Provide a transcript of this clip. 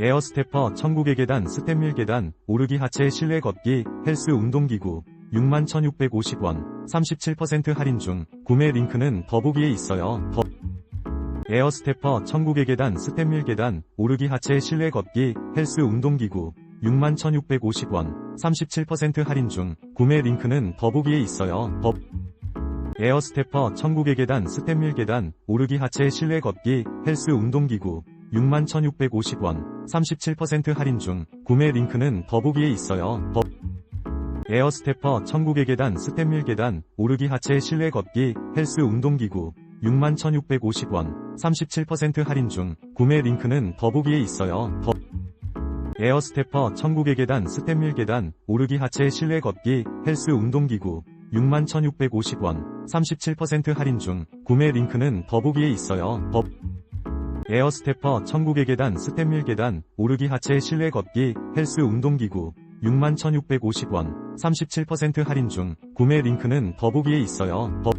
에어 스테퍼 1000국의 계단 스텝밀 계단 오르기 하체 실내 걷기 헬스 운동기구 61,650원 37% 할인 중 구매 링크는 더보기에 있어요. 더 에어 스테퍼 1000국의 계단 스텝밀 계단 오르기 하체 실내 걷기 헬스 운동기구 61,650원 37% 할인 중 구매 링크는 더보기에 있어요. 더 에어 스테퍼 1000국의 계단 스텝밀 계단 오르기 하체 실내 걷기 헬스 운동기구 61,650원 37% 할인 중 구매 링크는 더보기에 있어요. 더 에어스테퍼 1000국의 계단 스텝밀 계단 오르기 하체 실내 걷기 헬스 운동기구 61,650원 37% 할인 중 구매 링크는 더보기에 있어요. 더 에어스테퍼 1000국의 계단 스텝밀 계단 오르기 하체 실내 걷기 헬스 운동기구 61,650원 37% 할인 중 구매 링크는 더보기에 있어요. 더 에어 스테퍼 1000국의 계단 스텝밀 계단 오르기 하체 실내 걷기 헬스 운동기구 61,650원 37% 할인 중 구매 링크는 더보기에 있어요. 더